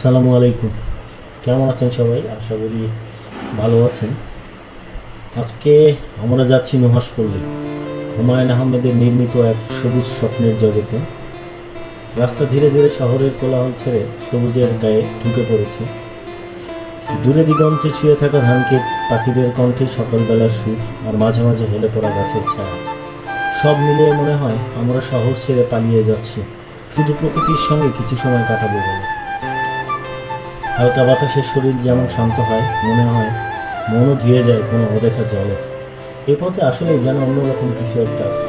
আসসালামু আলাইকুম। কেমন আছেন সবাই? আশা করি ভালো আছেন। আজকে আমরা যাচ্ছি নুহাসপল্লী হুমায়ুন আহমেদের নির্মিত এক সবুজ স্বপ্নের জগতে। রাস্তা ধীরে ধীরে শহরের কোলাহল ছেড়ে সবুজের গায়ে ঢুকে পড়েছে। দূরে দিগন্তে ছুঁয়ে থাকা ধানক্ষেত পাখিদের কণ্ঠে সকালবেলার সুর আর মাঝে মাঝে হেলে পড়া গাছের ছায়া। সব মিলিয়ে মনে হয় আমরা শহর ছেড়ে পালিয়ে যাচ্ছি। শুধু প্রকৃতির সঙ্গে কিছু সময় কাটাবো বলে। হালকা বাতাসে শরীর যেমন শান্ত হয়, মনে হয় মনও ধুয়ে যায় কোনো অদেখা জলে। এ পথে আসলে যেন অন্যরকম কিছু একটা আছে।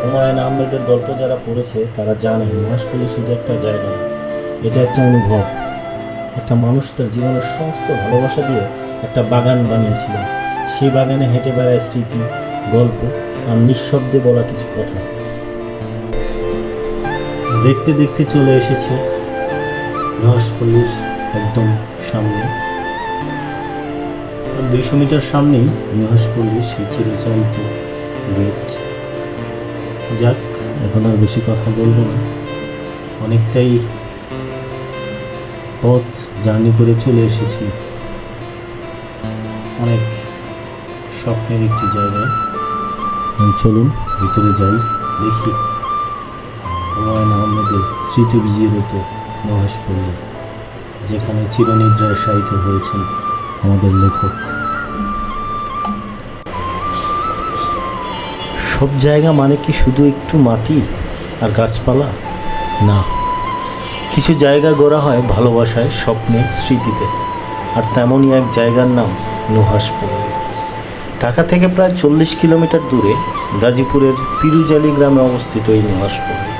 হুমায়ুন আহমেদের গল্প যারা পড়েছে, তারা জানে মহাশপল্লী শুধু একটা জায়গা এটা একটা অনুভব। একটা মানুষ তার জীবনের সমস্ত ভালোবাসা দিয়ে একটা বাগান বানিয়েছিলেন সেই বাগানে হেঁটে বেড়ায় স্মৃতি, গল্প আর নিঃশব্দে বলা কিছু কথা। দেখতে দেখতে চলে এসেছে মহাশপল্লীর একদম সামনে। দুইশো মিটার সামনেই মহাশপল্লীর সেই চিরচারিত গেট। যাক, এখন আর বেশি কথা বলব না। অনেকটাই পথ জার্নি করে চলে এসেছি। অনেক স্বপ্নের একটি জায়গায়। চলুন, ভিতরে যাই, দেখি। হুমায়ুন আহমেদের স্মৃতি বিজড়িত মহেশপল্লী। যেখানে চিরনিদ্রায় শায়িত হয়েছেন আমাদের লেখক। সব জায়গা মানে কি শুধু একটু মাটি আর গাছপালা? না। কিছু জায়গা গড়া হয় ভালোবাসায়, স্বপ্নে, স্মৃতিতে। আর তেমনই এক জায়গার নাম নুহাসপুর ঢাকা থেকে প্রায় চল্লিশ কিলোমিটার দূরে গাজীপুরের পিরুজালি গ্রামে অবস্থিত এই নুহাসপল্লী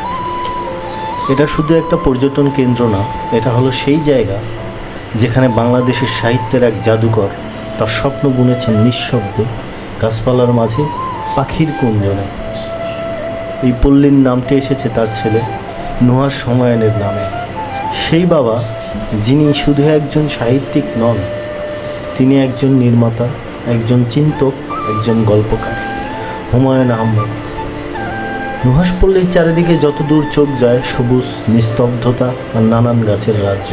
এটা শুধু একটা পর্যটন কেন্দ্র না, এটা হলো সেই জায়গা যেখানে বাংলাদেশের সাহিত্যের এক জাদুকর তার স্বপ্ন বুনেছেন নিঃশব্দে গাছপালার মাঝে পাখির কুঞ্জনে। এই পল্লীর নামটি এসেছে তার ছেলে নুহার সময়ানের নামে। সেই বাবা, যিনি শুধু একজন সাহিত্যিক নন, তিনি একজন নির্মাতা, একজন চিন্তক, একজন গল্পকার, হুমায়ুন আহমেদ। নুহাসপল্লীর চারিদিকে যতদূর চোখ যায় সবুজ নিস্তব্ধতা আর নানান গাছের রাজ্য।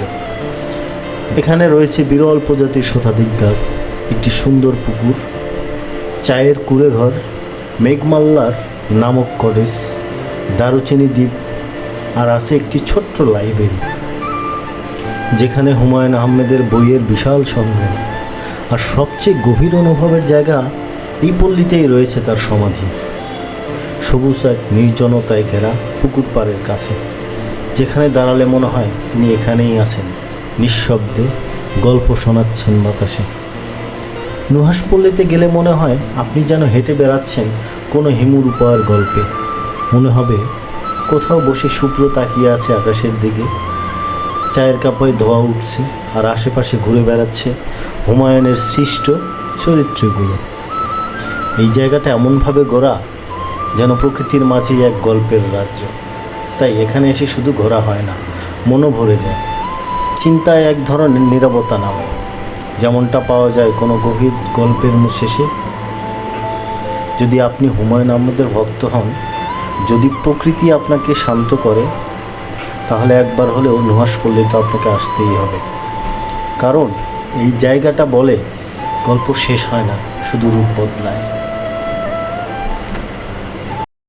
এখানে রয়েছে বিরল প্রজাতির শতাধিক গাছ, একটি সুন্দর পুকুর, চায়ের কুড়ে ঘর, মেঘমাল্লার নামক কলেজ দারুচিনি দ্বীপ আর আছে একটি ছোট্ট লাইব্রেরি, যেখানে হুমায়ুন আহমেদের বইয়ের বিশাল সংগ্রহ। আর সবচেয়ে গভীর অনুভবের জায়গা এই পল্লীতেই রয়েছে তার সমাধি। সবুজ এক নির্জনতায় ঘেরা পুকুর পাড়ের কাছে। যেখানে দাঁড়ালে মনে হয় তিনি এখানেই আছেন। নিঃশব্দে গল্প শোনাচ্ছেন বাতাসে। নুহাসপল্লীতে গেলে মনে হয় আপনি যেন হেঁটে বেড়াচ্ছেন কোনো হিমুর উপহার গল্পে। মনে হবে কোথাও বসে শুভ্র তাকিয়ে আছে আকাশের দিকে। চায়ের কাপায় ধোয়া উঠছে আর আশেপাশে ঘুরে বেড়াচ্ছে হুমায়ুনের সৃষ্ট চরিত্রগুলো। এই জায়গাটা এমনভাবে গড়া যেন প্রকৃতির মাঝেই এক গল্পের রাজ্য। তাই এখানে এসে শুধু ঘোরা হয় না, মনও ভরে যায়। চিন্তায় এক ধরনের নীরবতা নামে। যেমনটা পাওয়া যায় কোনো গভীর গল্পের শেষে। যদি আপনি হুমায়ুন আহমেদের ভক্ত হন, যদি প্রকৃতি আপনাকে শান্ত করে, তাহলে একবার হলেও নুহাস পড়লে তো আপনাকে আসতেই হবে। কারণ এই জায়গাটা বলে গল্প শেষ হয় না, শুধু রূপ বদলায়।